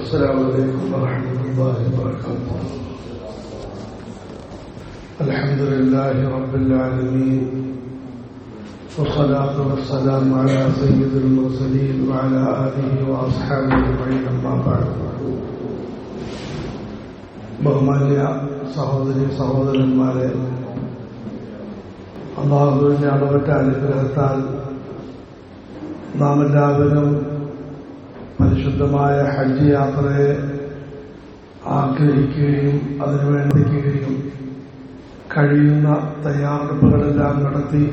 السلام عليكم ورحمة الله وبركاته الحمد لله رب العالمين والصلاة والسلام على سيد المرسلين وعلى آله وأصحابه أجمعين أما بعد ബഹുമാന്യ സഹോദരി സഹോദരന്മാരെ അള്ളാഹുവിന്റെ അളവറ്റ അനുഗ്രഹത്താൽ നാം എല്ലാവരും പരിശുദ്ധമായ ഹജ്ജ് യാത്രയെ ആഗ്രഹിക്കുകയും അതിനുവേണ്ടിക്കുകയും കഴിയുന്ന തയ്യാറെടുപ്പുകളെല്ലാം നടത്തി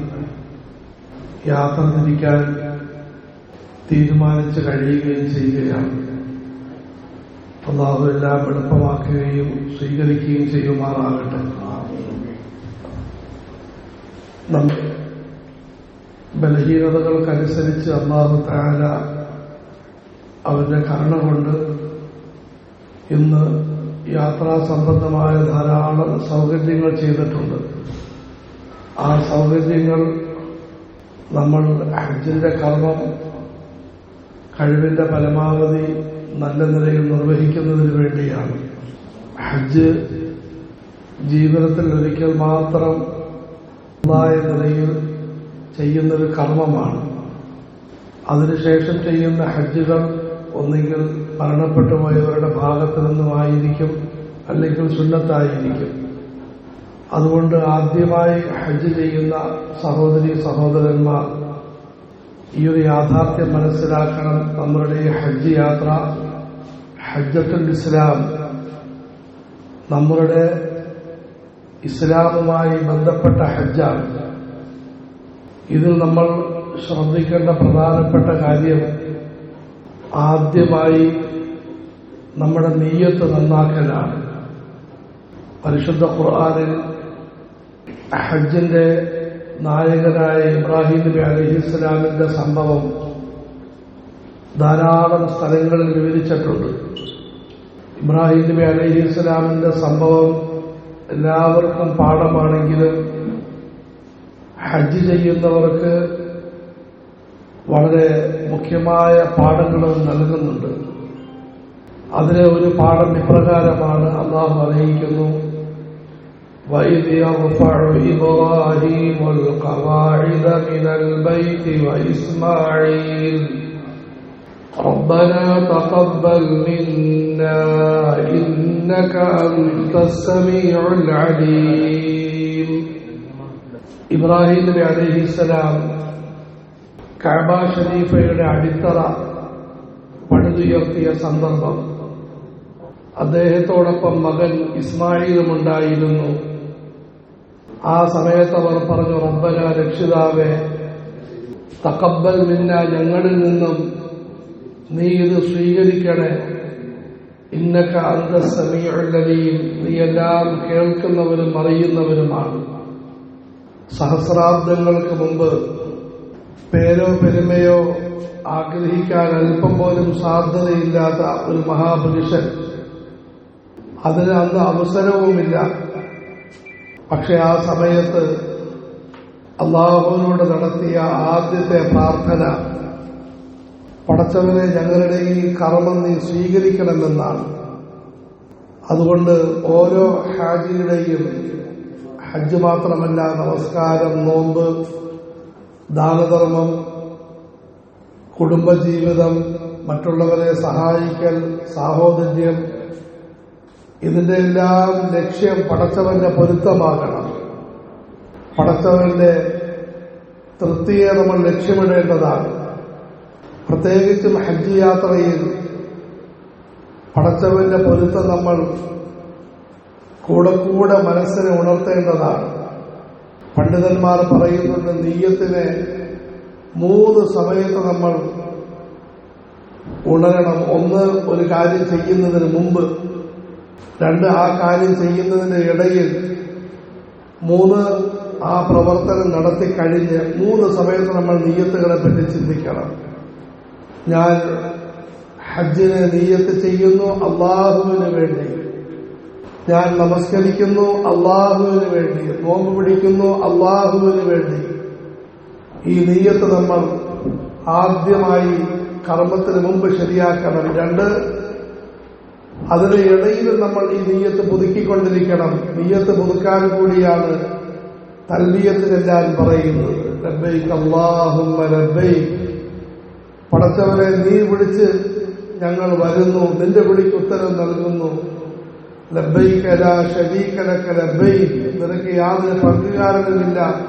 യാത്ര തിരിക്കാൻ തീരുമാനിച്ച് കഴിയുകയും ചെയ്യുകയാണ്. അള്ളാഹു എല്ലാം എളുപ്പമാക്കുകയും സ്വീകരിക്കുകയും ചെയ്യുമാറാകട്ടെ. നമ്മുടെ ബലഹീനതകൾക്കനുസരിച്ച് അള്ളാഹു താല അവന്റെ കരുണ കൊണ്ട് ഇന്ന് യാത്രാ സംബന്ധമായ ധാരാളം സൗകര്യങ്ങൾ ചെയ്തിട്ടുണ്ട്. ആ സൗകര്യങ്ങൾ നമ്മൾ ഹജ്ജിന്റെ കർമ്മം കഴിവിന്റെ പരമാവധി നല്ല നിലയിൽ നിർവഹിക്കുന്നതിന് വേണ്ടിയാണ്. ഹജ്ജ് ജീവിതത്തിൽ ഒരിക്കൽ മാത്രം നിലയിൽ ചെയ്യുന്നൊരു കർമ്മമാണ്. അതിനുശേഷം ചെയ്യുന്ന ഹജ്ജുകൾ ഒന്നുകിൽ മരണപ്പെട്ടു പോയവരുടെ ഭാഗത്തു നിന്നുമായിരിക്കും അല്ലെങ്കിൽ സുന്നത്തായിരിക്കും. അതുകൊണ്ട് ആദ്യമായി ഹജ്ജ് ചെയ്യുന്ന സഹോദരി സഹോദരന്മാർ ഈ ഒരു യാഥാർത്ഥ്യം മനസ്സിലാക്കണം. നമ്മളുടെ ഹജ്ജ് യാത്ര ഹജ്ജത്തുൽ ഇസ്ലാം നമ്മളുടെ ഇസ്ലാമുമായി ബന്ധപ്പെട്ട ഹജ്ജാണ്. ഇതിൽ നമ്മൾ ശ്രദ്ധിക്കേണ്ട പ്രധാനപ്പെട്ട കാര്യം ആദ്യമായി നമ്മുടെ നെയ്യത്ത് നന്നാക്കലാണ്. പരിശുദ്ധ ഖുർആാനിൽ ഹജ്ജിന്റെ നായകനായ ഇബ്രാഹിം നബി അലഹിസ്ലാമിന്റെ സംഭവം ധാരാളം സ്ഥലങ്ങളിൽ വിവരിച്ചിട്ടുണ്ട്. ഇബ്രാഹിം നബി അലഹി ഇസ്ലാമിന്റെ സംഭവം എല്ലാവർക്കും പാഠമാണെങ്കിലും ഹജ്ജ് ചെയ്യുന്നവർക്ക് വളരെ മുഖ്യമായ പാഠങ്ങളും നൽകുന്നുണ്ട് അതിലെ ഒരു പാഠം ഇപ്രകാരമാണ് അള്ളാഹു അറിയിക്കുന്നു وإذ يرفع إبراهيم القواعد من البيت وإسماعيل ربنا تقبل منا إنك أنت السميع العليم ഇബ്രാഹിം നബി അലഹിസ്സലാം കഅബ ഷരീഫയുടെ അടിത്തറ പണിതുയർത്തിയ സന്ദർഭം. അദ്ദേഹത്തോടൊപ്പം മകൻ ഇസ്മായിലും ഉണ്ടായിരുന്നു. ആ സമയത്ത് അവർ പറഞ്ഞു റബ്ബന രക്ഷിതാവെ തക്കബൽ മിന്ന ഞങ്ങളിൽ നിന്നും നീ ഇത് സ്വീകരിക്കണേ. ഇന്നക്ക അന്തസമീഉള്ളവയും നീ എല്ലാം കേൾക്കുന്നവരും അറിയുന്നവരുമാണ്. സഹസ്രാബ്ദങ്ങൾക്ക് മുമ്പ് പേരോ പെരുമയോ ആഗ്രഹിക്കാൻ അല്പം പോലും സാധ്യതയില്ലാത്ത ഒരു മഹാപുരുഷൻ. അതിന് അന്ന് അവസരവുമില്ല. പക്ഷെ ആ സമയത്ത് അള്ളാഹുവിനോട് നടത്തിയ ആദ്യത്തെ പ്രാർത്ഥന പടച്ചവനെ ഞങ്ങളുടെ ഈ കർമ്മം നീ സ്വീകരിക്കണമെന്നാണ്. അതുകൊണ്ട് ഓരോ ഹാജിയുടെയും ഹജ്ജ് മാത്രമല്ല നമസ്കാരം നോമ്പ് ദാനധർമ്മം കുടുംബജീവിതം മറ്റുള്ളവരെ സഹായിക്കൽ സാഹോദര്യം ഇതിന്റെ എല്ലാം ലക്ഷ്യം പടച്ചവന്റെ പൊരുത്തമാകണം. പടച്ചവന്റെ തൃപ്തിയെ നമ്മൾ ലക്ഷ്യമിടേണ്ടതാണ്. പ്രത്യേകിച്ചും ഹജ്ജ് യാത്രയിൽ പടച്ചവന്റെ പൊരുത്തം നമ്മൾ കൂടെ കൂടെ മനസ്സിനെ ഉണർത്തേണ്ടതാണ്. പണ്ഡിതന്മാർ പറയുന്നുണ്ട് നെയ്യത്തിനെ മൂന്ന് സമയത്ത് നമ്മൾ ഉണരണം. ഒന്ന് ഒരു കാര്യം ചെയ്യുന്നതിന് മുമ്പ് രണ്ട് ആ കാര്യം ചെയ്യുന്നതിന്റെ ഇടയിൽ മൂന്ന് ആ പ്രവർത്തനം നടത്തി കഴിഞ്ഞ് മൂന്ന് സമയത്ത് നമ്മൾ നീയത്തുകളെ പറ്റി ചിന്തിക്കണം. ഞാൻ ഹജ്ജിനെ നീയത്ത് ചെയ്യുന്നു അള്ളാഹുവിന് വേണ്ടി. ഞാൻ നമസ്കരിക്കുന്നു അള്ളാഹുവിന് വേണ്ടി. നോമ്പ് പിടിക്കുന്നു അള്ളാഹുവിന് വേണ്ടി. ഈ നെയ്യത്ത് നമ്മൾ ആദ്യമായി കർമ്മത്തിന് മുമ്പ് ശരിയാക്കണം. രണ്ട് അതിന് ഇടയിൽ നമ്മൾ ഈ നെയ്യത്ത് പുതുക്കിക്കൊണ്ടിരിക്കണം. നെയ്യത്ത് പുതുക്കാൻ കൂടിയാണ് തൽബിയത്ത് ചെല്ലാൻ പറയുന്നത്. ലബ്ബൈക്ക് പടച്ചവരെ നീ വിളിച്ച് ഞങ്ങൾ വരുന്നു. നിന്റെ വിളിക്ക് ഉത്തരം നൽകുന്നു. ലബ്ബൈക്കല ശരീക്കലക്ക ലബ്ബൈ നിനക്ക് യാതൊരു പങ്കുകാരനുമില്ല.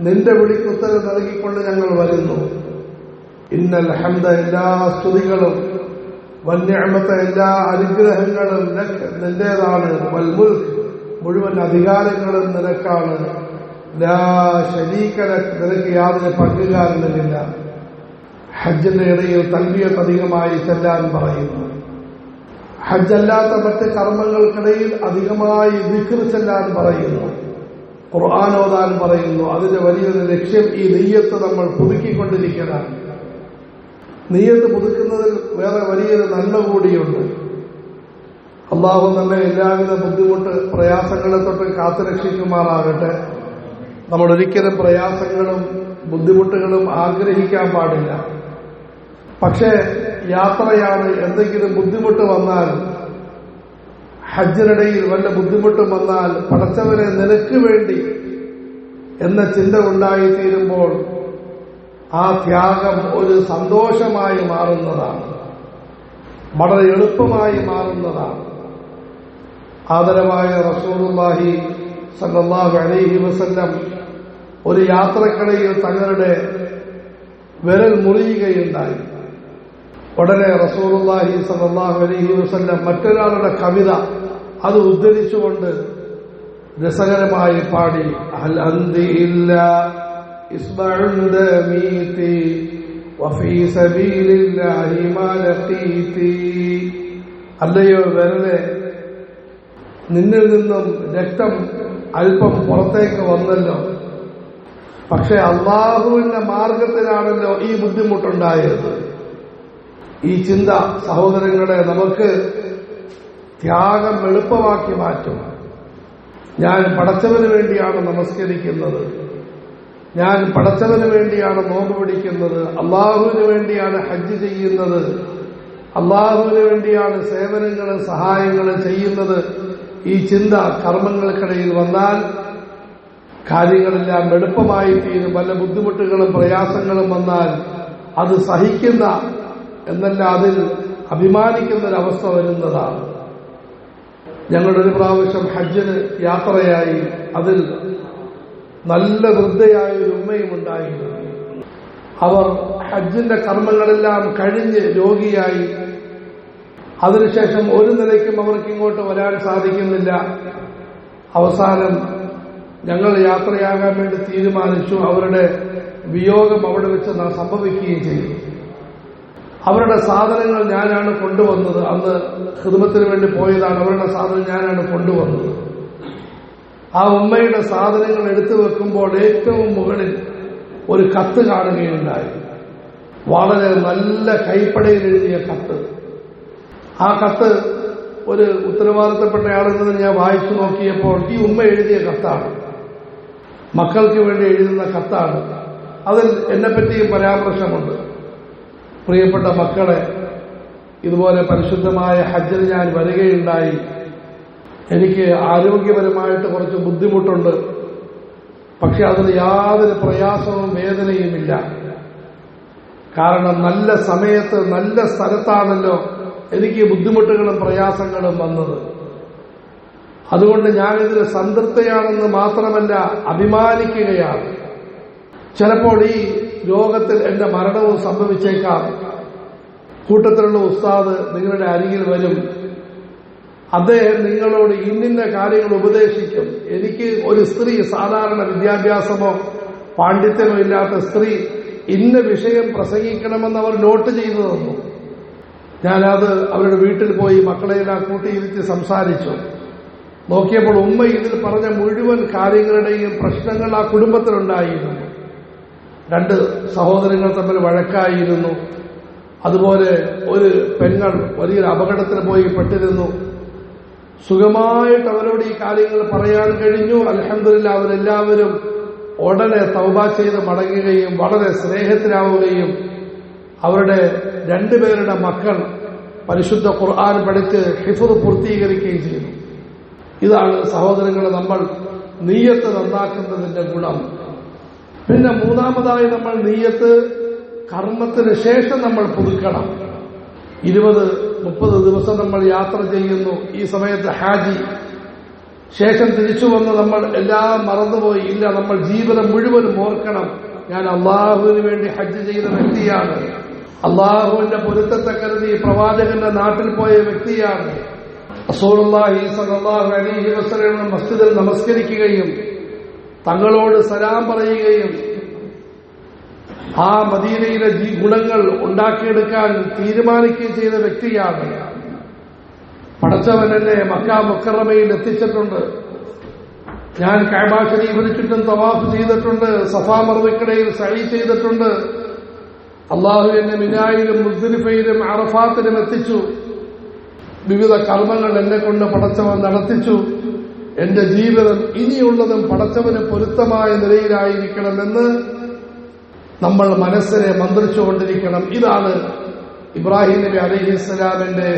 നിന്റെ വിളിക്കുത്തരം നൽകിക്കൊണ്ട് ഞങ്ങൾ വരുന്നു. ഇന്നൽ ഹംദ എല്ലാ സ്തുതികളും വന്യമത്തെ എല്ലാ അനുഗ്രഹങ്ങളും നിന്റേതാണ്. വൽമുൽ മുഴുവൻ അധികാരങ്ങളും നിനക്കാണ്. നിനക്ക് യാതൊരു പങ്കുകാരനുമില്ല. ഹജ്ജിന്റെ ഇടയിൽ തൽബിയത്ത് അധികമായി ചെല്ലാൻ പറയുന്നു. ഹജ്ജല്ലാത്ത മറ്റ് കർമ്മങ്ങൾക്കിടയിൽ അധികമായി വിക്ർ ചെല്ലാൻ പറയുന്നു. ഖുർആൻ ഓതാൻ പറയുന്നു. അതിന്റെ വലിയൊരു ലക്ഷ്യം ഈ നെയ്യത്ത് നമ്മൾ പുതുക്കിക്കൊണ്ടിരിക്കണം നെയ്യത്ത് പുതുക്കുന്നതിൽ വേറെ വലിയൊരു നന്മ കൂടിയുണ്ട്. അള്ളാഹു നമ്മെ എല്ലാവിധ ബുദ്ധിമുട്ട് പ്രയാസങ്ങളെ തൊട്ട് കാത്തുരക്ഷിക്കുമാറാകട്ടെ. നമ്മൾ ഒരിക്കലും പ്രയാസങ്ങളും ബുദ്ധിമുട്ടുകളും ആഗ്രഹിക്കാൻ പാടില്ല. പക്ഷേ യാത്രയാണ് എന്തെങ്കിലും ബുദ്ധിമുട്ട് വന്നാൽ ഹജ്ജിനിടയിൽ വല്ല ബുദ്ധിമുട്ടും വന്നാൽ പടച്ചവനെ നിനക്ക് വേണ്ടി എന്ന ചിന്ത ഉണ്ടായിത്തീരുമ്പോൾ ആ ത്യാഗം ഒരു സന്തോഷമായി മാറുന്നതാണ്. വളരെ എളുപ്പമായി മാറുന്നതാണ്. ആദരവായ റസൂലുള്ളാഹി സല്ലല്ലാഹു അലൈഹി വസല്ലം ഒരു യാത്രക്കിടയിൽ തങ്ങളുടെ വിരൽ മുറിയുകയുണ്ടായി. ഉടനെ റസൂലുള്ളാഹി സല്ലല്ലാഹു അലൈഹി വസല്ലം മറ്റൊരാളുടെ കവിത അത് ഉദ്ധരിച്ചുകൊണ്ട് രസകരമായി പാടി അഹൽ വഫീ സബീലില്ലാഹി അല്ലയോ വിരലെ നിന്നിൽ നിന്നും രക്തം അല്പം പുറത്തേക്ക് വന്നല്ലോ. പക്ഷെ അള്ളാഹുവിന്റെ മാർഗത്തിലാണല്ലോ ഈ ബുദ്ധിമുട്ടുണ്ടായത്. ഈ ചിന്ത സഹോദരങ്ങളെ നമുക്ക് ത്യാഗം എളുപ്പമാക്കി മാറ്റും. ഞാൻ പടച്ചവന് വേണ്ടിയാണ് നമസ്കരിക്കുന്നത്. ഞാൻ പടച്ചവന് വേണ്ടിയാണ് നോമ്പ് പിടിക്കുന്നത്. അള്ളാഹുവിന് വേണ്ടിയാണ് ഹജ്ജ് ചെയ്യുന്നത്. അള്ളാഹുവിന് വേണ്ടിയാണ് സേവനങ്ങളും സഹായങ്ങളും ചെയ്യുന്നത്. ഈ ചിന്ത കർമ്മങ്ങൾക്കിടയിൽ വന്നാൽ കാര്യങ്ങളെല്ലാം എളുപ്പമായി തീരും വല്ല ബുദ്ധിമുട്ടുകളും പ്രയാസങ്ങളും വന്നാൽ അത് സഹിക്കുന്ന എന്നല്ല അതിൽ അഭിമാനിക്കുന്ന ഒരവസ്ഥ വരുന്നതാണ്. ഞങ്ങളുടെ ഒരു പ്രാവശ്യം ഹജ്ജിന് യാത്രയായി അതിൽ നല്ല വൃദ്ധയായ ഒരു ഉമ്മയും ഉണ്ടായിരുന്നു. അവർ ഹജ്ജിന്റെ കർമ്മങ്ങളെല്ലാം കഴിഞ്ഞ് രോഗിയായി. അതിനുശേഷം ഒരു നിലയ്ക്കും അവർക്ക് ഇങ്ങോട്ട് വരാൻ സാധിക്കുന്നില്ല. അവസാനം ഞങ്ങൾ യാത്രയാകാൻ വേണ്ടി തീരുമാനിച്ചു. അവരുടെ വിയോഗം അവിടെ വെച്ച് സംഭവിക്കുകയും ചെയ്തു. അവരുടെ സാധനങ്ങൾ ഞാനാണ് കൊണ്ടുവന്നത്. അന്ന് ഹൃദമത്തിന് വേണ്ടി പോയതാണ്. അവരുടെ സാധനം ഞാനാണ് കൊണ്ടുവന്നത്. ആ ഉമ്മയുടെ സാധനങ്ങൾ എടുത്തു വെക്കുമ്പോൾ ഏറ്റവും മുകളിൽ ഒരു കത്ത് കാണുകയുണ്ടായി. വളരെ നല്ല കൈപ്പടയിൽ എഴുതിയ കത്ത്. ആ കത്ത് ഒരു ഉത്തരവാദിത്തപ്പെട്ടയാളിൽ നിന്ന് ഞാൻ വായിച്ചു നോക്കിയപ്പോൾ ഈ ഉമ്മ എഴുതിയ കത്താണ്. മക്കൾക്ക് വേണ്ടി എഴുതുന്ന കത്താണ്. അതിൽ എന്നെപ്പറ്റിയും പരാമർശമുണ്ട്. പ്രിയപ്പെട്ട മക്കളെ ഇതുപോലെ പരിശുദ്ധമായ ഹജ്ജിൽ ഞാൻ വരികയുണ്ടായി. എനിക്ക് ആരോഗ്യപരമായിട്ട് കുറച്ച് ബുദ്ധിമുട്ടുണ്ട്. പക്ഷെ അതിന് യാതൊരു പ്രയാസവും വേദനയുമില്ല. കാരണം നല്ല സമയത്ത് നല്ല സ്ഥലത്താണല്ലോ എനിക്ക് ബുദ്ധിമുട്ടുകളും പ്രയാസങ്ങളും വന്നത്. അതുകൊണ്ട് ഞാനിതിൽ സംതൃപ്തയാണെന്ന് മാത്രമല്ല അഭിമാനിക്കുകയാണ്. ചിലപ്പോൾ ഈ രോഗത്തിൽ എന്റെ മരണവും സംഭവിച്ചേക്കാം. കൂട്ടത്തിലുള്ള ഉസ്താദ് നിങ്ങളുടെ അരികിൽ വരും. അദ്ദേഹം നിങ്ങളോട് ഇന്നിന്ന കാര്യങ്ങൾ ഉപദേശിക്കും. എനിക്ക് ഒരു സ്ത്രീ സാധാരണ വിദ്യാഭ്യാസമോ പാണ്ഡിത്യമോ ഇല്ലാത്ത സ്ത്രീ ഇന്ന വിഷയം പ്രസംഗിക്കണമെന്ന് അവർ നോട്ട് ചെയ്തു തന്നു. ഞാനത് അവരുടെ വീട്ടിൽ പോയി മക്കളെല്ലാം കൂട്ടിയിരുത്തി സംസാരിച്ചു. നോക്കിയപ്പോൾ ഉമ്മ ഇതിൽ പറഞ്ഞ മുഴുവൻ കാര്യങ്ങളുടെയും പ്രശ്നങ്ങൾ ആ കുടുംബത്തിലുണ്ടായിരുന്നു. രണ്ട് സഹോദരങ്ങൾ തമ്മിൽ വഴക്കായിരുന്നു. അതുപോലെ ഒരു പെങ്ങൾ വലിയൊരു അപകടത്തിൽ പോയി പെട്ടിരുന്നു. സുഖമായിട്ട് അവരോട് ഈ കാര്യങ്ങൾ പറയാൻ കഴിഞ്ഞു. അലഹമില്ല അവരെല്ലാവരും ഉടനെ തൗബ ചെയ്ത് മടങ്ങുകയും വളരെ സ്നേഹത്തിലാവുകയും അവരുടെ രണ്ടുപേരുടെ മക്കൾ പരിശുദ്ധ ഖുർആൻ പഠിച്ച് ഹിഫുർ പൂർത്തീകരിക്കുകയും ചെയ്തു. ഇതാണ് സഹോദരങ്ങളെ നമ്മൾ നീയത്ത് നന്നാക്കുന്നതിന്റെ ഗുണം. പിന്നെ മൂന്നാമതായി നമ്മൾ നീയത്ത് കർമ്മത്തിന് ശേഷം നമ്മൾ പുതുക്കണം. ഇരുപത് മുപ്പത് ദിവസം നമ്മൾ യാത്ര ചെയ്യുന്നു. ഈ സമയത്ത് ഹാജി. ശേഷം തിരിച്ചു വന്ന് നമ്മൾ എല്ലാം മറന്നുപോയി. ഇല്ല നമ്മൾ ജീവിതം മുഴുവനും ഓർക്കണം. ഞാൻ അള്ളാഹുവിന് വേണ്ടി ഹജ്ജ് ചെയ്ത വ്യക്തിയാണ്. അള്ളാഹുവിന്റെ പൊരുത്തത്തെ കരുതി പ്രവാചകന്റെ നാട്ടിൽ പോയ വ്യക്തിയാണ്. റസൂലുള്ളാഹി സലാഹു അലി വസല്ലം മസ്ജിദിൽ നമസ്കരിക്കുകയും തങ്ങളോട് സലാം പറയുകയും ആ മദീനയിലെ ഗുണങ്ങൾ ഉണ്ടാക്കിയെടുക്കാൻ തീരുമാനിക്കുകയും ചെയ്ത വ്യക്തിയാണ്. പടച്ചവൻ എന്നെ മക്ക മുക്കറമയിൽ എത്തിച്ചിട്ടുണ്ട്. ഞാൻ കൈബ ഷരീഫിന് ചുറ്റും തവാഫ് ചെയ്തിട്ടുണ്ട് സഫാ മറുവിക്കടയിൽ സഴി ചെയ്തിട്ടുണ്ട്. അള്ളാഹു എന്നെ മിനായിലും മുസ്ലിഫയിലും അറഫാത്തിലും എത്തിച്ചു. വിവിധ കർമ്മങ്ങൾ എന്നെ കൊണ്ട് പടച്ചവൻ നടത്തിച്ചു. എന്റെ ജീവിതം ഇനിയുള്ളതും പടച്ചവന് പൊരുത്തമായ നിലയിലായിരിക്കണമെന്ന് നമ്മൾ മനസ്സിനെ മന്ത്രിച്ചുകൊണ്ടിരിക്കണം. ഇതാണ് ഇബ്രാഹിം നബി അലഹി ഇസ്ലാമിന്റെ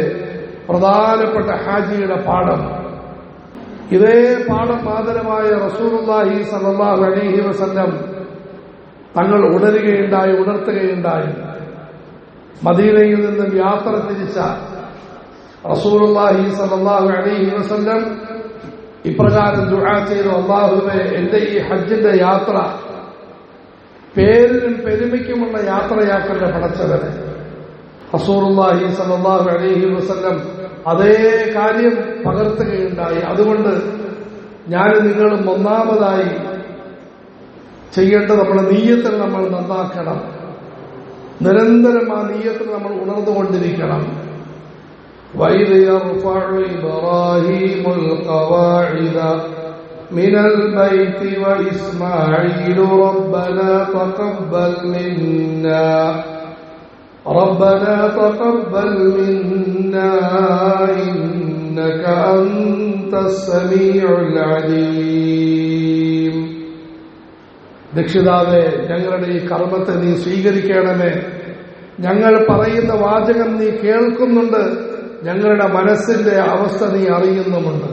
പ്രധാനപ്പെട്ട ഹാജിയുടെ പാഠം. ഇതേ പാഠം മാതരമായ റസൂലുള്ളാഹി സലാഹു അലൈഹി വസല്ലം തങ്ങൾ ഉണരുകയുണ്ടായി ഉണർത്തുകയുണ്ടായി. മദീനയിൽ നിന്നും യാത്ര തിരിച്ച റസൂലുള്ളാഹി സലാഹു അലൈഹി വസല്ലം ഇപ്രകാരം ദുആ ചെയ്ത. അള്ളാഹുവെ എന്റെ ഈ ഹജ്ജിന്റെ യാത്ര പേരിനും പെരുമയ്ക്കുമുള്ള യാത്രയാക്കന്റെ പടച്ചവനെ. ഹസൂറുല്ലാഹി സലാഹു അലഹി വസല്ലം അതേ കാര്യം പകർത്തുകയുണ്ടായി. അതുകൊണ്ട് ഞാൻ നിങ്ങളും ഒന്നാമതായി ചെയ്യേണ്ട നമ്മുടെ നീയത്തിൽ നമ്മൾ നന്നാക്കണം. നിരന്തരം ആ നീയത്തിൽ നമ്മൾ ഉണർന്നുകൊണ്ടിരിക്കണം. وإذ يرفع إبراهيم القواعد من البيت وإسماعيل ربنا تقبل منا ربنا تقبل منا إنك أنت السميع العليم രക്ഷിതാവേ ഞങ്ങളുടെ ഈ കർമ്മത്തെ നീ സ്വീകരിക്കണമേ ഞങ്ങൾ പറയുന്ന വാചകം നീ കേൾക്കുന്നുണ്ട് ഞങ്ങളുടെ മനസ്സിന്റെ അവസ്ഥ നീ അറിയുന്നുമുണ്ട്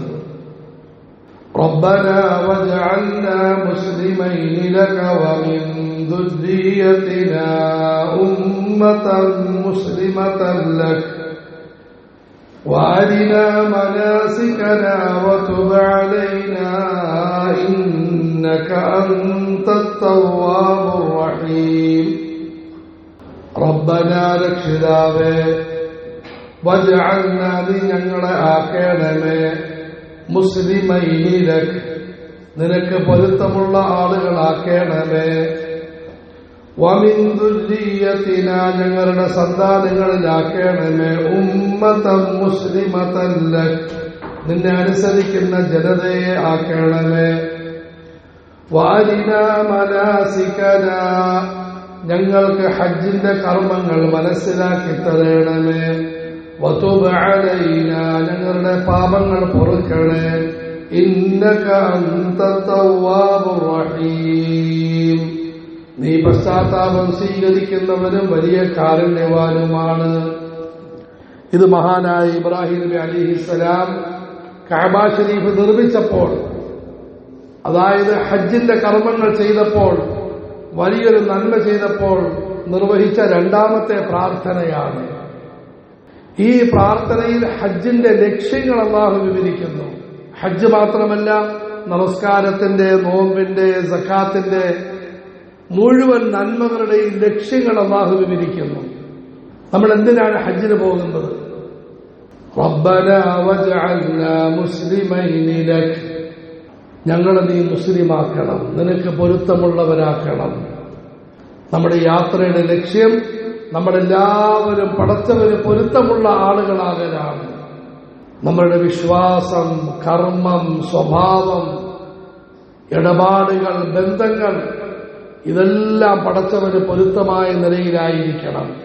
ربنا واجعلنا مسلمين لك ومن ذريتنا أمة مسلمة لك وأرنا مناسكنا وتب علينا إنك أنت التواب الرحيم ربنا രക്ഷിതാവേ വജഅൽനാ ഞങ്ങളെ ആക്കേണമേ. മുസ്ലിമൈനിലക് നിനക്ക് പൊരുത്തമുള്ള ആളുകളാക്കേണമേ. വമിന്ദുരീയത്തിന ഞങ്ങളുടെ സന്താനങ്ങളിലാക്കേണമേ. ഉമ്മതം മുസ്ലിമതല്ല നിന്നെ അനുസരിക്കുന്ന ജനതയെ ആക്കേണമേ. വാരിന മനാസിക്കന ഞങ്ങൾക്ക് ഹജ്ജിന്റെ കർമ്മങ്ങൾ മനസ്സിലാക്കി തരണമേ. ഞങ്ങളുടെ പാപങ്ങൾ പൊറുക്കണേ. നീ പശ്ചാത്താപം സ്വീകരിക്കുന്നവനും വലിയ കാരുണ്യവാനുമാണ്. ഇത് മഹാനായ ഇബ്രാഹിം നബി അലിഹിസ്സലാം കഅബ ഷരീഫ് നിർമ്മിച്ചപ്പോൾ അതായത് ഹജ്ജിന്റെ കർമ്മങ്ങൾ ചെയ്തപ്പോൾ വലിയൊരു നന്മ ചെയ്തപ്പോൾ നിർവഹിച്ച രണ്ടാമത്തെ പ്രാർത്ഥനയാണ്. ഈ പ്രാർത്ഥനയിൽ ഹജ്ജിന്റെ ലക്ഷ്യങ്ങൾ അള്ളാഹു വിവരിക്കുന്നു. ഹജ്ജ് മാത്രമല്ല നമസ്കാരത്തിന്റെ നോമ്പിന്റെ സക്കാത്തിന്റെ മുഴുവൻ നന്മകളുടെയും ലക്ഷ്യങ്ങൾ അള്ളാഹു വിവരിക്കുന്നു. നമ്മൾ എന്തിനാണ് ഹജ്ജിന് പോകുന്നത്? ഞങ്ങളെ നീ മുസ്ലിമാക്കണം. നിനക്ക് പൊരുത്തമുള്ളവരാക്കണം. നമ്മുടെ യാത്രയുടെ ലക്ഷ്യം നമ്മളെല്ലാവരും പടച്ചവന് പൊരുത്തമുള്ള ആളുകളാകലാണ്. നമ്മളുടെ വിശ്വാസം കർമ്മം സ്വഭാവം ഇടപാടുകൾ ബന്ധങ്ങൾ ഇതെല്ലാം പടച്ചവന് പൊരുത്തമായ നിലയിലായിരിക്കണം.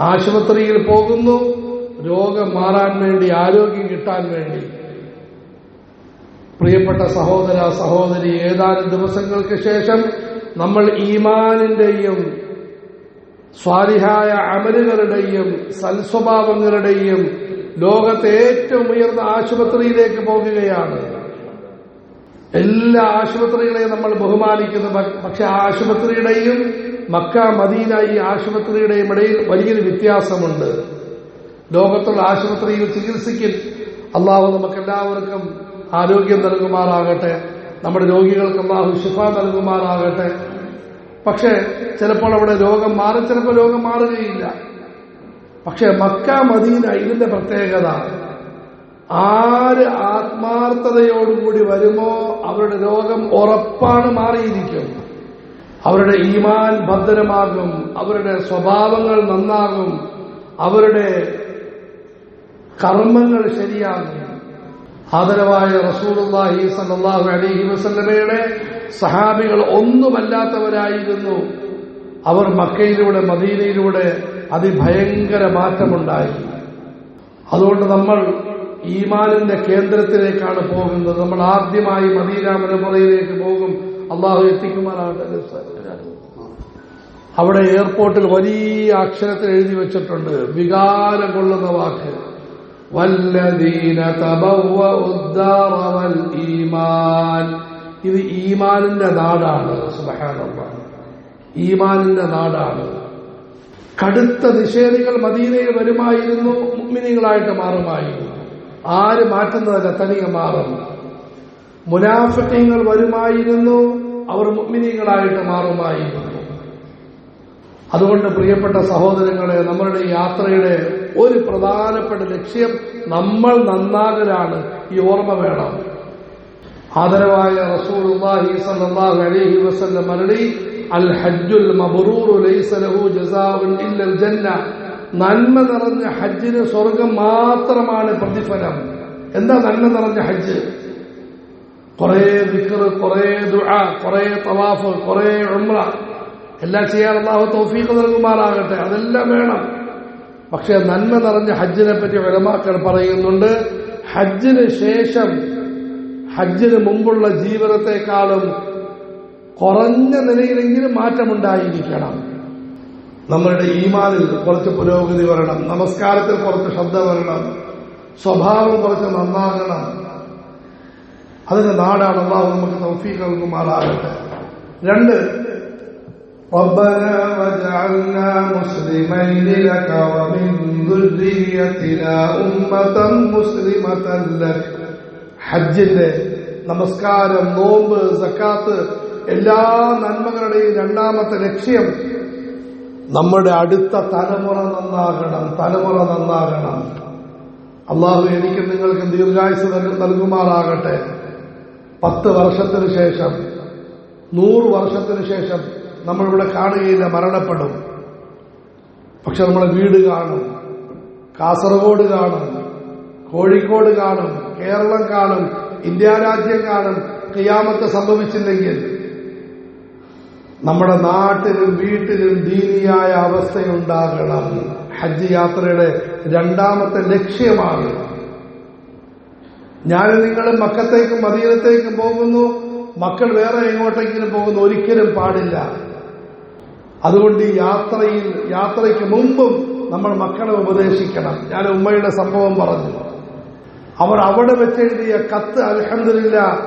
ആശുപത്രിയിൽ പോകുന്നു രോഗം മാറാൻ വേണ്ടി ആരോഗ്യം കിട്ടാൻ വേണ്ടി. പ്രിയപ്പെട്ട സഹോദര സഹോദരി ഏതാനും ദിവസങ്ങൾക്ക് ശേഷം നമ്മൾ ഈമാനിന്റെയും സ്വാലിഹായ അമലുകളുടെയും സൽസ്വഭാവങ്ങളുടെയും ലോകത്തെ ഏറ്റവും ഉയർന്ന ആശുപത്രിയിലേക്ക് പോകുകയാണ്. എല്ലാ ആശുപത്രികളെയും നമ്മൾ ബഹുമാനിക്കുന്നു പക്ഷെ ആ ആശുപത്രിയുടെയും മക്ക മദീന ഈ ആശുപത്രിയുടെയും ഇടയിൽ വലിയൊരു വ്യത്യാസമുണ്ട്. ലോകത്തുള്ള ആശുപത്രിയിൽ ചികിത്സിക്കും. അള്ളാഹു നമുക്ക് എല്ലാവർക്കും ആരോഗ്യം നൽകുമാറാകട്ടെ. നമ്മുടെ രോഗികൾക്ക് അള്ളാഹു ശിഫ നൽകുമാറാകട്ടെ. പക്ഷെ ചിലപ്പോൾ അവിടെ രോഗം മാറും ചിലപ്പോൾ രോഗം മാറുകയില്ല. പക്ഷെ മക്ക മദീന ഇതിന്റെ പ്രത്യേകത ആര് ആത്മാർത്ഥതയോടുകൂടി വരുമോ അവരുടെ രോഗം ഉറപ്പാണ് മാറിയിരിക്കും. അവരുടെ ഈമാൻ ഭദ്രമാകും അവരുടെ സ്വഭാവങ്ങൾ നന്നാകും അവരുടെ കർമ്മങ്ങൾ ശരിയാകും. ആദരവായ റസൂലുള്ളാഹി സല്ലല്ലാഹു അലൈഹി വസല്ലമയുടെ സഹാബികൾ ഒന്നുമല്ലാത്തവരായിരുന്നു. അവർ മക്കയിലൂടെ മദീനയിലൂടെ അതിഭയങ്കര മാറ്റമുണ്ടായി. അതുകൊണ്ട് നമ്മൾ ഈമാനിന്റെ കേന്ദ്രത്തിലേക്കാണ് പോകുന്നത്. നമ്മൾ ആദ്യമായി മദീന പോകും. അള്ളാഹു എത്തിക്കുമാറാണ് അവിടെ എയർപോർട്ടിൽ വലിയ അക്ഷരത്തിൽ എഴുതി വെച്ചിട്ടുണ്ട്. വികാരം കൊള്ളുന്ന വാക്ക്. വല്ലദീന തബവ ഉദ്ദാറവൽ ഈമാൻ. ഇത് ഈമാനിന്റെ നാടാണ് സുബഹാനുള്ള ഈമാനിന്റെ നാടാണ്. കടുത്ത നിഷേധികൾ മദീനയിൽ വരുമായിരുന്നു മുഗ്മിനികളായിട്ട് മാറുമായിരുന്നു. ആര് മാറ്റുന്നതല്ല തനിയെ മാറും. മുനാഫിക്കങ്ങൾ വരുമായിരുന്നു അവർ മുഗ്മിനികളായിട്ട് മാറുമായിരുന്നു. അതുകൊണ്ട് പ്രിയപ്പെട്ട സഹോദരങ്ങളെ നമ്മളുടെ യാത്രയുടെ ഒരു പ്രധാനപ്പെട്ട ലക്ഷ്യം നമ്മൾ നന്നാകലാണ് ഈ ഓർമ്മ വേണം. ആദരവായ റസൂലുള്ളാഹി അലൈഹി വസല്ലം അൽ ഹജ്ജുൽ ലൈസ ലഹു ജന്ന. നന്മ നിറഞ്ഞ ഹജ്ജിന് സ്വർഗം മാത്രമാണ് പ്രതിഫലം. എന്താ നന്മ നിറഞ്ഞ ഹജ്ജ്? കുറേ വിക്കറ് കുറേ ദുആ കുറേ തവാഫ് കുറേ ഉമ്ര എല്ലാം ചെയ്യാൻ അള്ളാഹു തൗഫീഖ് നൽകുമാറാകട്ടെ. അതെല്ലാം വേണം. പക്ഷെ നന്മ നിറഞ്ഞ ഹജ്ജിനെ പറ്റി വിലമാക്കൾ പറയുന്നുണ്ട് ഹജ്ജിന് ശേഷം ഹജ്ജിന് മുമ്പുള്ള ജീവിതത്തെക്കാളും കുറഞ്ഞ നിലയിലെങ്കിലും മാറ്റമുണ്ടായിരിക്കണം നമ്മളുടെ ഈമാനിൽ കുറച്ച് പുരോഗതി വരണം നമസ്കാരത്തിൽ കുറച്ച് ശ്രദ്ധ വരണം സ്വഭാവം കുറച്ച് നന്നാകണം അതിന് നാടാണ് അള്ളാഹു നമുക്ക് തൗഫീഖ് നൽകുമാറാകട്ടെ രണ്ട് ربنا واجعلنا مسلمين لك ومن ذريتنا أمة مسلمة لك ഹജ്ജിന്റെ നമസ്കാരം നോമ്പ് സക്കാത്ത് എല്ലാ നന്മകളുടെയും രണ്ടാമത്തെ ലക്ഷ്യം നമ്മുടെ അടുത്ത തലമുറ നന്നാകണം തലമുറ നന്നാകണം. അള്ളാഹു എനിക്ക് നിങ്ങൾക്ക് ദീർഘായുസ് നൽ- നൽകുമാറാകട്ടെ. പത്ത് വർഷത്തിന് ശേഷം നൂറ് വർഷത്തിന് ശേഷം നമ്മളിവിടെ കാണുകയില്ല മരണപ്പെടും. പക്ഷെ നമ്മളെ വീട് കാണും കാസർഗോഡ് കാണും കോഴിക്കോട് കാണും കേരളം കാണും ഇന്ത്യ രാജ്യം കാണും കിയാമത്ത് സംഭവിച്ചില്ലെങ്കിൽ നമ്മുടെ നാട്ടിലും വീട്ടിലും ദീനിയായ അവസ്ഥയുണ്ടാകണം. ഹജ്ജ് യാത്രയുടെ രണ്ടാമത്തെ ലക്ഷ്യമാണ്. ഞാൻ നിങ്ങൾ മക്കത്തേക്കും മദീനത്തേക്കും പോകുന്നു. മക്കൾ വേറെ എങ്ങോട്ടെങ്കിലും പോകുന്നു. ഒരിക്കലും പാടില്ല. അതുകൊണ്ട് ഈ യാത്രയിൽ യാത്രയ്ക്ക് മുമ്പും നമ്മൾ മക്കളെ ഉപദേശിക്കണം. ഞാൻ ഉമ്മയുടെ സംഭവം പറഞ്ഞു. അവർ അവിടെ വെച്ചെഴുതിയ കത്ത് അലഹമില്ല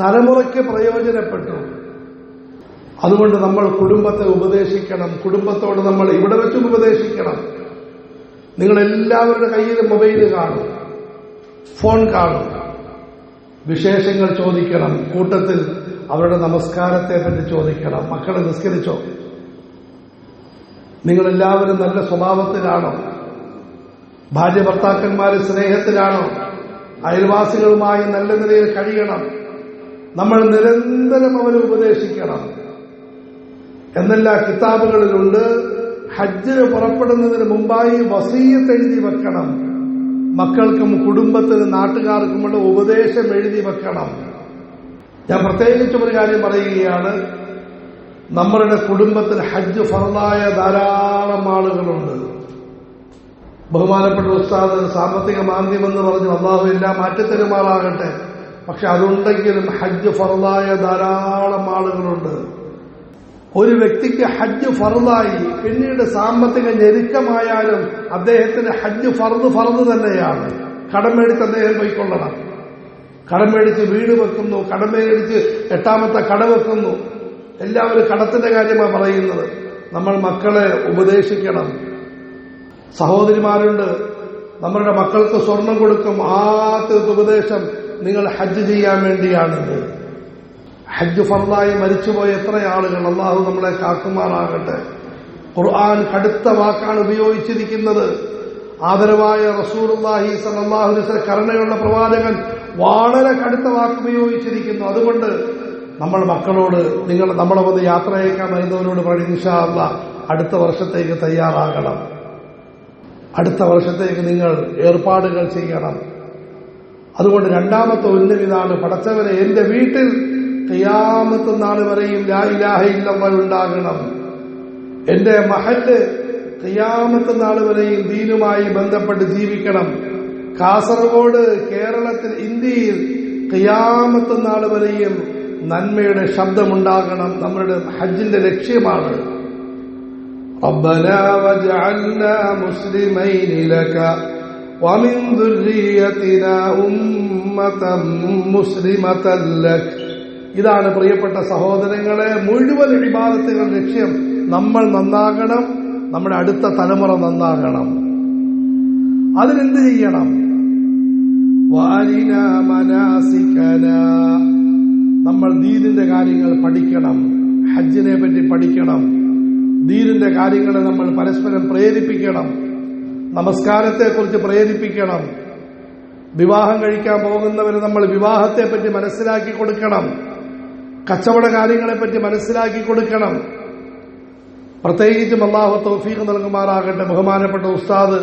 തലമുറയ്ക്ക് പ്രയോജനപ്പെട്ടു. അതുകൊണ്ട് നമ്മൾ കുടുംബത്തെ ഉപദേശിക്കണം. കുടുംബത്തോട് നമ്മൾ ഇവിടെ വെച്ചും ഉപദേശിക്കണം. നിങ്ങൾ എല്ലാവരുടെ കയ്യിൽ മൊബൈൽ കാണും. ഫോൺ കാണും. വിശേഷങ്ങൾ ചോദിക്കണം. കൂട്ടത്തിൽ അവരുടെ നമസ്കാരത്തെ പറ്റി ചോദിക്കണം. മക്കളെ നിസ്കരിച്ചോ? നിങ്ങളെല്ലാവരും നല്ല സ്വഭാവത്തിലാണോ? ഭാര്യ ഭർത്താക്കന്മാരെ സ്നേഹത്തിലാണോ? അയൽവാസികളുമായി നല്ല നിലയിൽ കഴിയണം. നമ്മൾ നിരന്തരം അവരെ ഉപദേശിക്കണം. എന്നെല്ലാ കിതാബുകളിലുണ്ട് ഹജ്ജിന് പുറപ്പെടുന്നതിന് മുമ്പായി വസീയത്ത് എഴുതി വെക്കണം. മക്കൾക്കും കുടുംബത്തിനും നാട്ടുകാർക്കുമുള്ള ഉപദേശം എഴുതി വെക്കണം. ഞാൻ പ്രത്യേകിച്ച് ഒരു കാര്യം പറയുകയാണ്. നമ്മളുടെ കുടുംബത്തിൽ ഹജ്ജ് ഫറലായ ധാരാളം ആളുകളുണ്ട്. ബഹുമാനപ്പെട്ട ഉസ്താദ് സാമ്പത്തിക മാന്ദ്യമെന്ന് പറഞ്ഞു അള്ളാഹു എല്ലാം മാറ്റിത്തരുമാറാകട്ടെ പക്ഷെ അതുണ്ടെങ്കിലും ഹജ്ജ് ഫറലായ ധാരാളം ആളുകളുണ്ട്. ഒരു വ്യക്തിക്ക് ഹജ്ജ് ഫറുതായി പിന്നീട് സാമ്പത്തിക ഞെരുക്കമായാലും അദ്ദേഹത്തിന് ഹജ്ജ് ഫറുത് ഫറുത് തന്നെയാണ്. കടം മേടിച്ച് അദ്ദേഹം പോയിക്കൊള്ളണം. കടം മേടിച്ച് വീട് വെക്കുന്നു കടം മേടിച്ച് എട്ടാമത്തെ കട വെക്കുന്നു. എല്ലാവരും കടത്തിന്റെ കാര്യമാണ് പറയുന്നത്. നമ്മൾ മക്കളെ ഉപദേശിക്കണം. സഹോദരിമാരുണ്ട്. നമ്മളുടെ മക്കൾക്ക് സ്വർണം കൊടുക്കും. ആദ്യത്തെ ഉപദേശം നിങ്ങൾ ഹജ്ജ് ചെയ്യാൻ വേണ്ടിയാണിത് ഹജ്ജ് ഫർദായി മരിച്ചുപോയ എത്ര ആളുകൾ അള്ളാഹു നമ്മളെ കാക്കുമാറാകട്ടെ. ഖുർആൻ കടുത്ത വാക്കാണ് ഉപയോഗിച്ചിരിക്കുന്നത്. ആദരവായ അലൈഹി വസല്ലം കരുണയുള്ള പ്രവാചകൻ വളരെ കടുത്ത വാക്ക് ഉപയോഗിച്ചിരിക്കുന്നു. അതുകൊണ്ട് നമ്മൾ മക്കളോട് നിങ്ങൾ നമ്മളെ വന്ന് യാത്ര അയക്കാൻ വരുന്നവരോട് പറയും അല്ലാ അടുത്ത വർഷത്തേക്ക് തയ്യാറാകണം. അടുത്ത വർഷത്തേക്ക് നിങ്ങൾ ഏർപ്പാടുകൾ ചെയ്യണം. അതുകൊണ്ട് രണ്ടാമത്തെ ഒന്നും ഇതാണ് പടച്ചവരെ എന്റെ വീട്ടിൽ കയ്യാമത്ത് നാൾ വരെയും ലാ ഇലാഹ ഇല്ലല്ലാഹ് ഉണ്ടാകണം. എന്റെ മഹൽ കയ്യാമത്ത് നാൾ വരെയും ദീനുമായി ബന്ധപ്പെട്ട് ജീവിക്കണം. കാസർഗോഡ് കേരളത്തിൽ ഇന്ത്യയിൽ കയ്യാമത്ത് നാൾ വരെയും നന്മയുടെ ശബ്ദമുണ്ടാകണം. നമ്മുടെ ഹജ്ജിന്റെ ലക്ഷ്യമാണ്. ربنا واجعلنا مسلمين لك ومن ذريتنا أمة مسلمة لك ഇതാണ് പ്രിയപ്പെട്ട സഹോദരങ്ങളെ മുഴുവൻ വിവാദത്തുകൾ ലക്ഷ്യം നമ്മൾ നന്നാകണം നമ്മുടെ അടുത്ത തലമുറ നന്നാകണം അതിനെന്ത് ചെയ്യണം വാരിന മനാസിക്കന നമ്മൾ ദീനിന്റെ കാര്യങ്ങൾ പഠിക്കണം ഹജ്ജിനെ പറ്റി പഠിക്കണം ദീനിന്റെ കാര്യങ്ങളെ നമ്മൾ പരസ്പരം പ്രേരിപ്പിക്കണം. നമസ്കാരത്തെക്കുറിച്ച് പ്രേരിപ്പിക്കണം. വിവാഹം കഴിക്കാൻ പോകുന്നവരെ നമ്മൾ വിവാഹത്തെപ്പറ്റി മനസ്സിലാക്കി കൊടുക്കണം. കച്ചവട കാര്യങ്ങളെപ്പറ്റി മനസ്സിലാക്കി കൊടുക്കണം. പ്രത്യേകിച്ചും അള്ളാഹു തൗഫീഖ് നൽകുമാറാകട്ടെ. ബഹുമാനപ്പെട്ട ഉസ്താദ്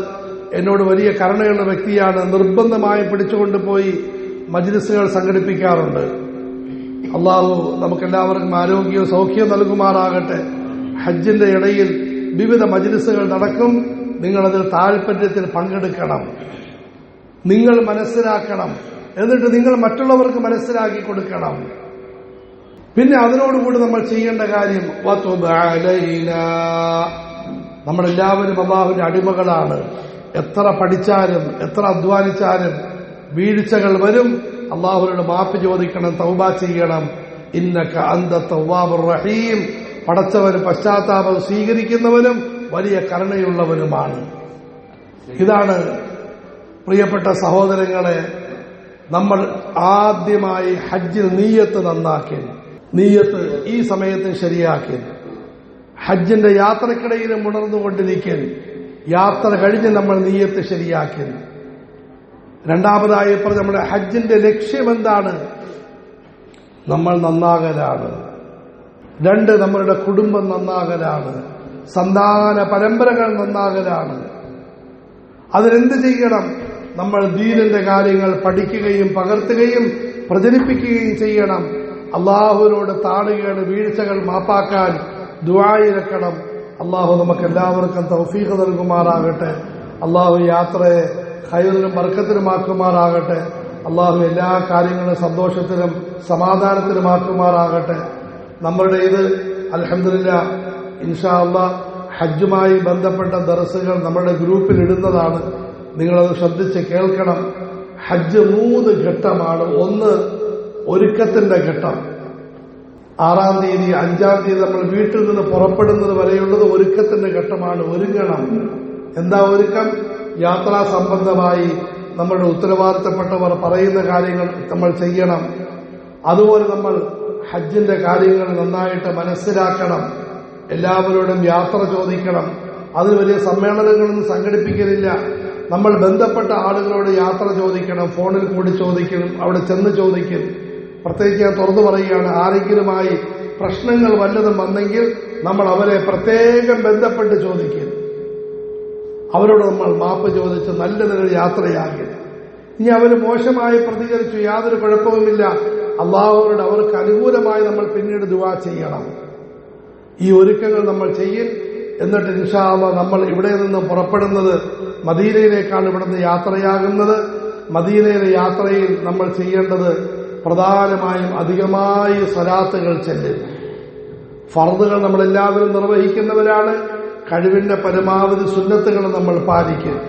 എന്നോട് വലിയ കരുണയുള്ള വ്യക്തിയാണ്. നിർബന്ധമായി പിടിച്ചുകൊണ്ടുപോയി മജ്ലിസുകൾ സംഘടിപ്പിക്കാറുണ്ട്. അള്ളാഹു നമുക്കെല്ലാവർക്കും ആരോഗ്യവും സൗഖ്യവും നൽകുമാറാകട്ടെ. ഹജ്ജിന്റെ ഇടയിൽ വിവിധ മജ്ലിസുകൾ നടക്കും. നിങ്ങളതിൽ താല്പര്യത്തിൽ പങ്കെടുക്കണം. നിങ്ങൾ മനസ്സിലാക്കണം. എന്നിട്ട് നിങ്ങൾ മറ്റുള്ളവർക്ക് മനസ്സിലാക്കി കൊടുക്കണം. പിന്നെ അതിനോടുകൂടി നമ്മൾ ചെയ്യേണ്ട കാര്യം. നമ്മളെല്ലാവരും അള്ളാഹുവിന്റെ അടിമകളാണ്. എത്ര പഠിച്ചാലും എത്ര അധ്വാനിച്ചാലും വീഴ്ചകൾ വരും. അള്ളാഹുവിനോട് മാപ്പ് ചോദിക്കണം തൗബ ചെയ്യണം. ഇന്നക അന്ത റഹീം. പടച്ചവന് പശ്ചാത്താപം സ്വീകരിക്കുന്നവനും വലിയ കരുണയുള്ളവനുമാണ്. ഇതാണ് പ്രിയപ്പെട്ട സഹോദരങ്ങളെ നമ്മൾ ആദ്യമായി ഹജ്ജിൽ നീയത്ത് നന്നാക്കി. നീയത്ത് ഈ സമയത്ത് ശരിയാക്കി. ഹജ്ജിന്റെ യാത്രക്കിടയിലും ഉണർന്നുകൊണ്ടിരിക്കൽ യാത്ര കഴിഞ്ഞ് നമ്മൾ നീയത്ത് ശരിയാക്കി. രണ്ടാമതായി ഇപ്പോൾ നമ്മുടെ ഹജ്ജിന്റെ ലക്ഷ്യം എന്താണ് നമ്മൾ നന്നാകലാണ്. രണ്ട് നമ്മളുടെ കുടുംബം നന്നാകലാണ്. സന്താന പരമ്പരകൾ നന്നാകലാണ്. അതിനെന്ത് ചെയ്യണം? നമ്മൾ ദീനിന്റെ കാര്യങ്ങൾ പഠിക്കുകയും പകർത്തുകയും പ്രചരിപ്പിക്കുകയും ചെയ്യണം. അള്ളാഹുവിനോട് താണുകയാണ് വീഴ്ചകൾ മാപ്പാക്കാൻ ദുവായിരക്കണം അള്ളാഹു നമുക്ക് എല്ലാവർക്കും തൗഫീഖ് നൽകുമാറാകട്ടെ. അള്ളാഹു യാത്രയെ ഹൈറിനും വർക്കത്തിനുമാക്കുമാറാകട്ടെ അള്ളാഹു എല്ലാ കാര്യങ്ങളും സന്തോഷത്തിലും സമാധാനത്തിലുമാക്കുമാറാകട്ടെ. നമ്മളുടെ ഇത് അലഹമില്ല ഇൻഷാ അള്ളാഹ് ഹജ്ജുമായി ബന്ധപ്പെട്ട ദർസുകൾ നമ്മുടെ ഗ്രൂപ്പിൽ ഇടുന്നതാണ്. നിങ്ങളത് ശ്രദ്ധിച്ച് കേൾക്കണം. ഹജ്ജ് മൂന്ന് ഘട്ടമാണ്. ഒന്ന് ഒരുക്കത്തിന്റെ ഘട്ടം. ആറാം തീയതി അഞ്ചാം തീയതി നമ്മൾ വീട്ടിൽ നിന്ന് പുറപ്പെടുന്നത് വരെയുള്ളത് ഒരുക്കത്തിന്റെ ഘട്ടമാണ്. ഒരുങ്ങണം. എന്താ ഒരുക്കം? യാത്രാ സംബന്ധമായി നമ്മുടെ ഉത്തരവാദിത്തപ്പെട്ടവർ പറയുന്ന കാര്യങ്ങൾ നമ്മൾ ചെയ്യണം. അതുപോലെ നമ്മൾ ഹജ്ജിന്റെ കാര്യങ്ങൾ നന്നായിട്ട് മനസ്സിലാക്കണം. എല്ലാവരോടും യാത്ര ചോദിക്കണം. അതിന് വലിയ സമ്മേളനങ്ങളൊന്നും സംഘടിപ്പിക്കുന്നില്ല നമ്മൾ ബന്ധപ്പെട്ട ആളുകളോട് യാത്ര ചോദിക്കണം. ഫോണിൽ കൂടി ചോദിക്കണം അവിടെ ചെന്ന് ചോദിക്കും. പ്രത്യേകിച്ച് ഞാൻ തുറന്നു പറയുകയാണ് ആരെങ്കിലുമായി പ്രശ്നങ്ങൾ വല്ലതും വന്നെങ്കിൽ നമ്മൾ അവരെ പ്രത്യേകം ബന്ധപ്പെട്ട് ചോദിക്കും. അവരോട് നമ്മൾ മാപ്പ് ചോദിച്ച് നല്ല യാത്രയാകി ഇനി അവർ മോശമായി പ്രതികരിച്ചു. യാതൊരു കുഴപ്പവുമില്ല. അള്ളാഹുവരോട് അവർക്ക് അനുകൂലമായി നമ്മൾ പിന്നീട് ദുവാ ചെയ്യണം. ഈ ഒരുക്കങ്ങൾ നമ്മൾ ചെയ്യും. എന്നിട്ട് ഇൻഷാവ നമ്മൾ ഇവിടെ നിന്ന് പുറപ്പെടുന്നത് മദീനയിലേക്കാണ് ഇവിടുന്ന് യാത്രയാകുന്നത്. മദീനയിലെ യാത്രയിൽ നമ്മൾ ചെയ്യേണ്ടത് പ്രധാനമായും അധികമായി സ്വലാത്തുകൾ ചെല്ലും. ഫർദുകൾ നമ്മളെല്ലാവരും നിർവഹിക്കുന്നവരാണ്. കഴിവിന്റെ പരമാവധി സുന്നത്തുകൾ നമ്മൾ പാലിക്കും.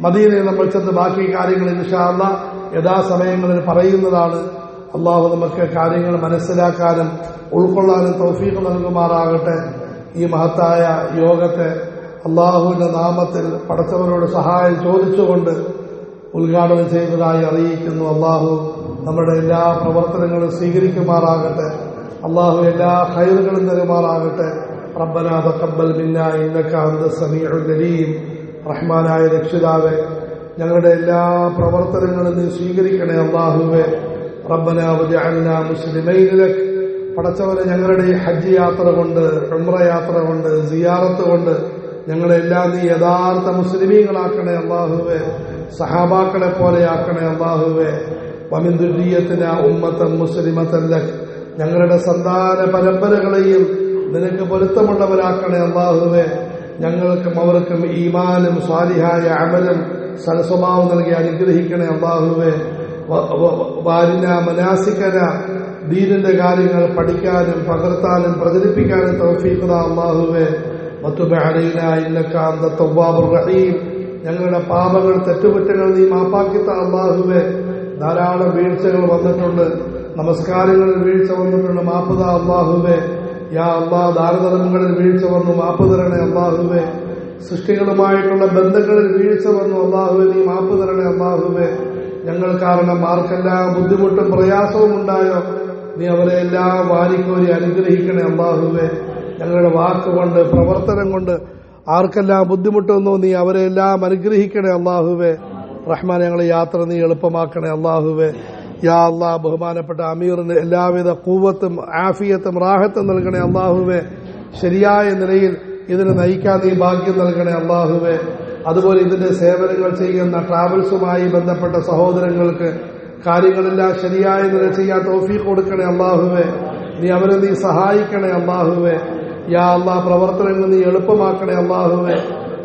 മദീനയിൽ നമ്മൾ ചെന്ന് ബാക്കി കാര്യങ്ങൾ ഇൻഷാല്ല യഥാസമയങ്ങളിൽ പറയുന്നതാണ്. അള്ളാഹു നമുക്ക് കാര്യങ്ങൾ മനസ്സിലാക്കാനും ഉൾക്കൊള്ളാനും തൗഫീഖ് നൽകുമാറാകട്ടെ. ഈ മഹത്തായ യോഗത്തെ അള്ളാഹുവിന്റെ നാമത്തിൽ പഠിച്ചവരോട് സഹായം ചോദിച്ചുകൊണ്ട് ഉദ്ഘാടനം ചെയ്തതായി അറിയിക്കുന്നു. അള്ളാഹു നമ്മുടെ എല്ലാ പ്രവർത്തനങ്ങളും സ്വീകരിക്കുമാറാകട്ടെ. അള്ളാഹു എല്ലാ ഹൈറുകളും നൽകുമാറാകട്ടെ റബ്ബന കബ്ബൽ മിന്ന ഇന്നക അന്ത സമീഉൽ റഹ്മാനായ രക്ഷിതാവെ ഞങ്ങളുടെ എല്ലാ പ്രവർത്തനങ്ങളും നീ സ്വീകരിക്കണേ അള്ളാഹുവെ. റബ്ബന വജഅൽന മുസ്ലിമൈൻ ലക്. പടച്ചവനെ ഞങ്ങളുടെ ഈ ഹജ്ജ് യാത്ര കൊണ്ട് ഉംറ യാത്ര കൊണ്ട് സിയാറത്ത് കൊണ്ട് ഞങ്ങളെല്ലാം നീ യഥാർത്ഥ മുസ്ലിമീങ്ങളാക്കണേ അള്ളാഹുവേ സഹാബാക്കളെ പോലെയാക്കണേ അള്ളാഹുവേ വമിന്ദുരീയത്തിന് ഉമ്മത്തൻ മുസ്ലിമത്തല്ലക് ഞങ്ങളുടെ സന്താന പരമ്പരകളെയും നിനക്ക് പൊരുത്തമുള്ളവരാക്കണേ അള്ളാഹുവേ ഞങ്ങൾക്കും അവർക്കും ഈമാനും സ്വാലിഹായ അമലും സൽസ്വഭാവം നൽകി അനുഗ്രഹിക്കണേ അള്ളാഹുവെ വാരിന മനാസിക്കന ദീനിന്റെ കാര്യങ്ങൾ പഠിക്കാനും പകർത്താനും പ്രചരിപ്പിക്കാനും തൗഫീഖുദ അള്ളാഹുവെ. മത്തുബഅലൈന ഇന്നക അന്ത ഞങ്ങളുടെ പാപങ്ങൾ തെറ്റുകുറ്റങ്ങൾ നീ മാപ്പാക്കിത്ത അള്ളാഹുവെ. ധാരാളം വീഴ്ചകൾ വന്നിട്ടുണ്ട്. നമസ്കാരങ്ങളിൽ വീഴ്ച വന്നിട്ടുണ്ട്. മാപ്പുത അള്ളാഹുവെ. യാ അള്ളാ ദാനധർമ്മങ്ങളിൽ വീഴ്ച വന്നു. മാപ്പ് തരണേ അള്ളാഹുവെ. സൃഷ്ടികളുമായിട്ടുള്ള ബന്ധങ്ങളിൽ വീഴ്ച വന്നു. അള്ളാഹുവെ നീ മാപ്പ് തരണേ അള്ളാഹുവെ. ഞങ്ങൾ കാരണം ആർക്കെല്ലാം ബുദ്ധിമുട്ടും പ്രയാസവും ഉണ്ടായോ? നീ അവരെ എല്ലാം വാരിക്കോരി അനുഗ്രഹിക്കണേ അള്ളാഹുവെ. ഞങ്ങളുടെ വാക്കുകൊണ്ട് പ്രവർത്തനം കൊണ്ട് ആർക്കെല്ലാം ബുദ്ധിമുട്ടൊന്നോ നീ അവരെ എല്ലാം അനുഗ്രഹിക്കണേ അള്ളാഹുവെ. റഹ്മാൻ ഞങ്ങളെ യാത്ര നീ എളുപ്പമാക്കണേ അള്ളാഹുവെ. യാ അള്ളാ ബഹുമാനപ്പെട്ട അമീറിന് എല്ലാവിധ കൂവത്തും ആഫിയത്തും റാഹത്തും നൽകണേ അള്ളാഹുവെ. ശരിയായ നിലയിൽ ഇതിനെ നയിക്കാൻ നീ ഭാഗ്യം നൽകണേ അള്ളാഹുവെ. അതുപോലെ ഇതിന്റെ സേവനങ്ങൾ ചെയ്യുന്ന ട്രാവൽസുമായി ബന്ധപ്പെട്ട സഹോദരങ്ങൾക്ക് കാര്യങ്ങളെല്ലാം ശരിയായ നില ചെയ്യാൻ തോഫി കൊടുക്കണേ അള്ളാഹുവെ. നീ അവരെ നീ സഹായിക്കണേ അള്ളാഹുവെ. യാ അള്ളാ പ്രവർത്തനങ്ങൾ നീ എളുപ്പമാക്കണേ അള്ളാഹുവെ.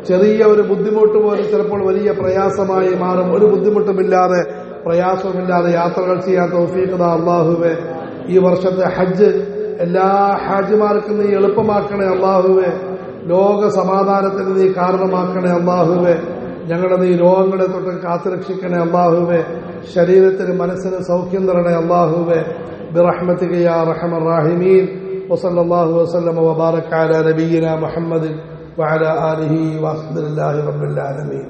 ചെറിയ ഒരു ബുദ്ധിമുട്ട് പോലും ചിലപ്പോൾ വലിയ പ്രയാസമായി മാറും. ഒരു ബുദ്ധിമുട്ടുമില്ലാതെ പ്രയാസമില്ലാതെ യാത്രകൾ ചെയ്യാൻ തോഫീഖത അള്ളാഹുവെ. ഈ വർഷത്തെ ഹജ്ജ് എല്ലാ ഹാജിമാർക്കും നീ എളുപ്പമാക്കണേ അള്ളാഹുവെ. ലോക സമാധാനത്തിന് നീ കാരണമാക്കണേ അള്ളാഹുവെ ഞങ്ങളെ നീ രോഗങ്ങളെ തൊട്ട് കാത്തുരക്ഷിക്കണേ അള്ളാഹുവെ ശരീരത്തിന് മനസ്സിന് സൗഖ്യം തരണേ അള്ളാഹുവെ ബിറഹ്മത്തിക യാ റഹമർ റാഹിമീൻ وصلى الله وسلم وبارك على نبينا محمد وعلى آله وصحبه الله رب العالمين